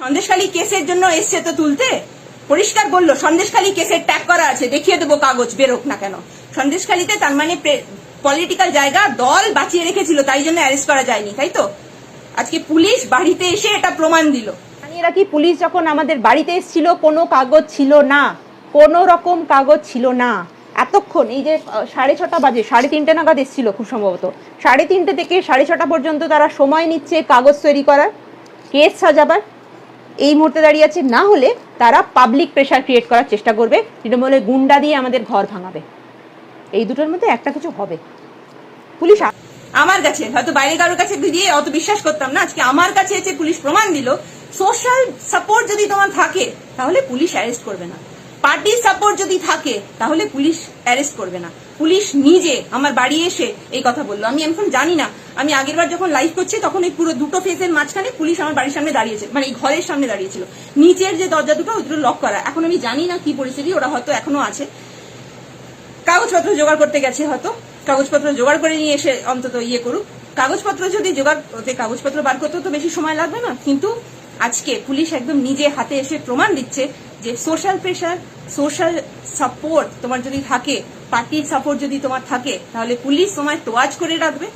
সন্দেশখালী কেসের জন্য এসছে তো তুলতে? পরিষ্কার বলল, সন্দেশখালী কেসের ট্যাগ করা আছে, দেখিয়ে দেবো কাগজ বেরোক না কেন। সন্দেশখালীতে তার মানে পলিটিক্যাল জায়গা দল বাঁচিয়ে রেখেছিল, তাই জন্য অ্যারেস্ট করা যায়নি, তাই তো? আজকে পুলিশ বাড়িতে এসে এটা প্রমাণ দিল। জানিয়ে রাখি পুলিশ যখন আমাদের বাড়িতে এসেছিল, কোনো কাগজ ছিল না, কোনো রকম কাগজ ছিল না। এতক্ষণ এই যে সাড়ে ছটা বাজে, সাড়ে তিনটে নাগাদ এসেছিল খুব সম্ভবত। সাড়ে তিনটে থেকে সাড়ে ছটা পর্যন্ত তারা সময় নিচ্ছে কাগজ তৈরি করার, কেস সাজাবার। এই মুহূর্তে দাঁড়িয়ে আছে, না হলে তারা পাবলিক প্রেশার ক্রিয়েট করার চেষ্টা করবে। তৃণমূলে গুন্ডা দিয়ে আমাদের ঘর ভাঙাবে। এই দুটোর মধ্যে একটা কিছু হবে। পুলিশ আমার কাছে, হয়তো বাইরে কারোর কাছে দিয়ে অত বিশ্বাস করতাম না, আজকে আমার কাছে এসে পুলিশ প্রমাণ দিল সোশ্যাল সাপোর্ট যদি তোমার থাকে, তাহলে পুলিশ অ্যারেস্ট করবে না। পার্টির সাপোর্ট যদি থাকে, তাহলে পুলিশ অ্যারেস্ট করবে না। পুলিশ নিজে আমার বাড়ি এসে এই কথা বলল। আমি এখন জানি না। আমি আগেরবার যখন লাইভ করছি, তখন এই পুরো দুটো ফেসের মাঝখানে পুলিশ আমার বাড়ির সামনে দাঁড়িয়েছে মানে এই ঘরের সামনে দাঁড়িয়েছিল। নিচের যে দরজা দুটো, ওই দুটো লক করা। এখন আমি জানি না কি পরিস্থিতি, ওরা হয়তো এখনও আছে। কাগজপত্র জোগাড় করতে গেছে হয়তো। কাগজপত্র জোগাড় করে নিয়ে এসে অন্তত ইয়ে করুক। কাগজপত্র যদি জোগাড় কাগজপত্র বার করতে তো বেশি সময় লাগবে না। কিন্তু আজকে পুলিশ একদম নিজে হাতে এসে প্রমাণ দিচ্ছে যে সোশ্যাল প্রেশার সোশ্যাল সাপোর্ট তোমার যদি থাকে পার্টির সাপোর্ট যদি তোমার থাকে, তাহলে পুলিশ তোমায় তোয়াজ করে রাখবে।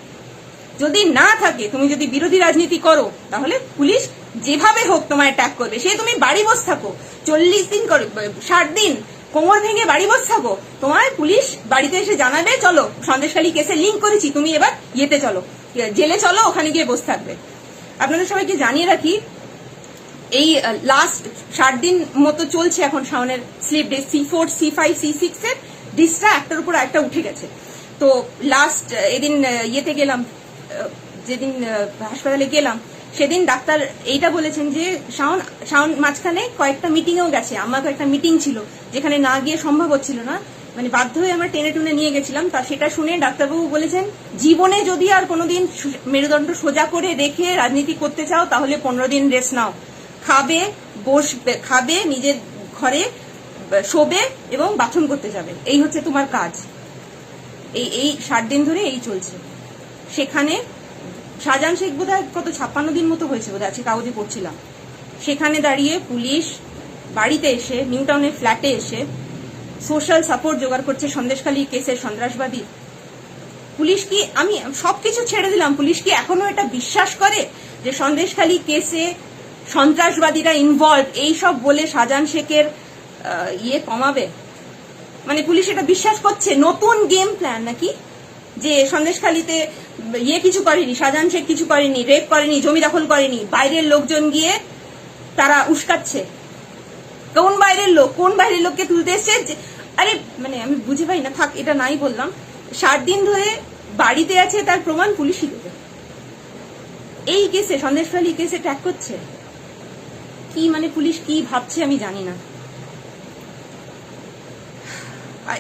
যদি না থাকে, তুমি যদি বিরোধী রাজনীতি করো, তাহলে পুলিশ যেভাবে হোক তোমায় অ্যাটাক করবে। সে তুমি বাড়ি বস থাকো, চল্লিশ দিন করো, ষাট দিন কোমর ভেঙে বাড়ি বস থাকো, তোমায় পুলিশ বাড়িতে এসে জানাবে, চলো সন্দেশখালী কেসে লিঙ্ক করেছি, তুমি এবার ইয়েতে চলো, জেলে চলো, ওখানে গিয়ে বসে থাকবে। আপনাদের সবাইকে জানিয়ে রাখি এই লাস্ট ষাট দিন মতো চলছে এখন শাওনের slip day C four C five C six এর ডিসটা একটার উপর একটা উঠে গেছে। তো লাস্ট এদিন ইয়েতে গেলাম যেদিন হাসপাতালে গেলাম, সেদিন ডাক্তার এইটা বলেছেন যে শাওন শাওন মাঝখানে কয়েকটা মিটিংয়েও গেছে। আমার কয়েকটা মিটিং ছিল, যেখানে না গিয়ে সম্ভব হচ্ছিল না। মানে বাধ্য হয়ে আমরা টেনে টুনে নিয়ে গেছিলাম। তা সেটা শুনে ডাক্তারবাবু বলেছেন, জীবনে যদি আর কোনোদিন মেরুদণ্ড সোজা করে রেখে রাজনীতি করতে চাও, তাহলে পনেরো দিন রেস্ট নাও। খাবে বসবে খাবে, নিজের ঘরে শোবে এবং বাথরুম করতে যাবে। এই হচ্ছে তোমার কাজ। এই এই ষাট দিন ধরে এই চলছে। সেখানে শাহজাহান শেখ বোধ কত ছাপ্পান্ন দিন মতো হয়েছে বোধ আছে কাগজে পড়ছিলাম। সেখানে দাঁড়িয়ে পুলিশ বাড়িতে এসে নিউ টাউনের ফ্ল্যাটে এসে সোশ্যাল সাপোর্ট জোগাড় করছে সন্দেশখালী কেসের সন্ত্রাসবাদী। পুলিশ কি, আমি সবকিছু ছেড়ে দিলাম। পুলিশ কি এখনও এটা বিশ্বাস করে যে সন্দেশখালী কেসে সন্ত্রাসবাদীরা ইনভলভ এই সব বলে শাহজাহান শেখের ইয়ে কমাবে? মানে পুলিশ এটা বিশ্বাস করছে? নতুন গেম প্ল্যান নাকি? যে সন্দেশখালীতে ইয়ে কিছু করেনি শাহজাহান শেখ কিছু করেনি রেপ করেনি, জমি দখল করেনি, বাইরের লোকজন গিয়ে তারা উস্কাচ্ছে। কোন বাইরের লোক? কোন বাইরের লোককে তুলতে এসছে? আরে মানে আমি বুঝে পাই না, থাক, এটা নাই বললাম। ষাট দিন ধরে বাড়িতে আছে তার প্রমাণ পুলিশই দেবে এই কেসে সন্দেশখালী কেসে ট্যাগ করছে। কি মানে পুলিশ কি ভাবছে আমি জানি না।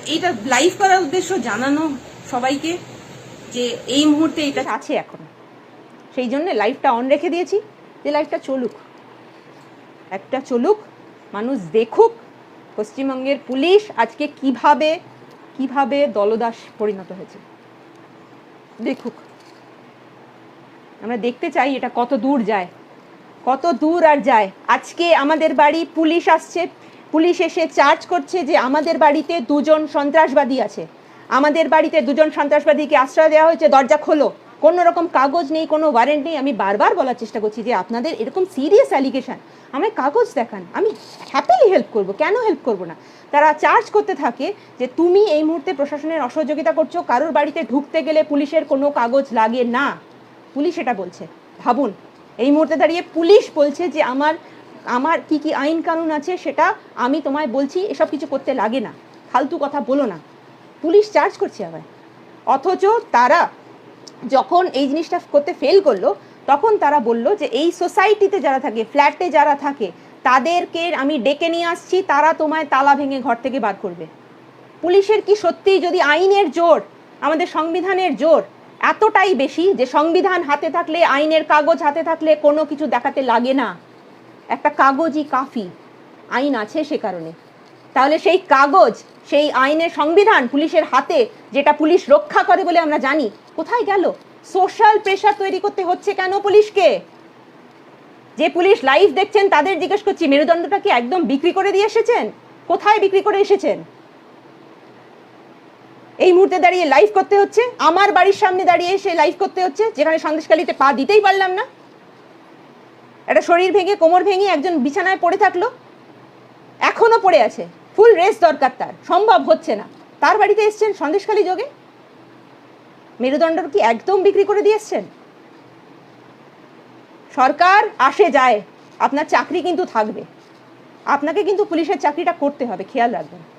এটা লাইভ করার উদ্দেশ্য জানানো সবাইকে যে এই মুহূর্তে এটা আছে এখন। সেই জন্য লাইভটা অন রেখে দিয়েছি যে লাইভটা চলুক। একটা চলুক, মানুষ দেখুক, পশ্চিমবঙ্গের পুলিশ আজকে কীভাবে কীভাবে দলদাস পরিণত হয়েছে। দেখুক। আমরা দেখতে চাই এটা কত দূর যায়। কত দূর আর যায়। আজকে আমাদের বাড়ি পুলিশ আসছে। পুলিশ এসে চার্জ করছে যে আমাদের বাড়িতে দুজন সন্ত্রাসবাদী আছে। আমাদের বাড়িতে দুজন সন্ত্রাসবাদীকে আশ্রয় দেওয়া হয়েছে। দরজা খোলো। কোনো রকম কাগজ নেই, কোনো ওয়ারেন্ট নেই। আমি বারবার বলার চেষ্টা করছি যে আপনাদের এরকম সিরিয়াস অ্যালিগেশন আমায় কাগজ দেখান। আমি হ্যাপিলি হেল্প করব। কেন হেল্প করব না? তারা চার্জ করতে থাকে যে তুমি এই মুহূর্তে প্রশাসনের অসহযোগিতা করছ। কারোর বাড়িতে ঢুকতে গেলে পুলিশের কোনো কাগজ লাগে না। পুলিশ এটা বলছে। ভাবুন। এই মুহূর্তে দাঁড়িয়ে পুলিশ বলছে যে আমার আমার কি কি আইন কানুন আছে সেটা আমি তোমায় বলছি, এসব কিছু করতে লাগে না, ফালতু কথা বলো না। পুলিশ চার্জ করছে আবার অথচ তারা যখন এই জিনিসটা করতে ফেল করল, তখন তারা বলল যে এই সোসাইটিতে যারা থাকে ফ্ল্যাটে যারা থাকে, তাদেরকে আমি ডেকে নিয়ে আসছি, তারা তোমায় তালা ভেঙে ঘর থেকে বার করবে। পুলিশের কি সত্যি যদি আইনের জোর, আমাদের সংবিধানের জোর এতটাই বেশি যে সংবিধান হাতে থাকলে, আইনের কাগজ হাতে থাকলে কোনো কিছু দেখাতে লাগে না। একটা কাগজই কাফি। আইন আছে সে কারণে। তাহলে সেই কাগজ, সেই আইনের সংবিধান পুলিশের হাতে, যেটা পুলিশ রক্ষা করে বলে আমরা জানি, কোথায় গেল? সোশ্যাল প্রেশার তৈরি করতে হচ্ছে কেন পুলিশকে? যে পুলিশ লাইভ দেখছেন, তাদের জিজ্ঞেস করছি, মেরুদণ্ডটা কি একদম বিক্রি করে দিয়ে এসেছেন? কোথায় বিক্রি করে এসেছেন? এই মুহূর্তে দাঁড়িয়ে লাইভ করতে হচ্ছে। আমার বাড়ির সামনে দাঁড়িয়ে সে লাইভ করতে হচ্ছে। যেখানে সন্দেশকালীতে পা দিতেই পারলাম না। একটা শরীর ভেঙে, কোমর ভেঙে একজন বিছানায় পড়ে থাকল। এখনও পড়ে আছে। ফুল রেস্ট দরকার তার। সম্ভব হচ্ছে না। তার বাড়িতে এসছেন সন্দেশখালী যোগে। মেরুদণ্ড কি একদম বিক্রি করে দিয়ে সরকার আসে যায়। আপনার চাকরি কিন্তু থাকবে। আপনাকে কিন্তু পুলিশের চাকরিটা করতে হবে। খেয়াল রাখবেন।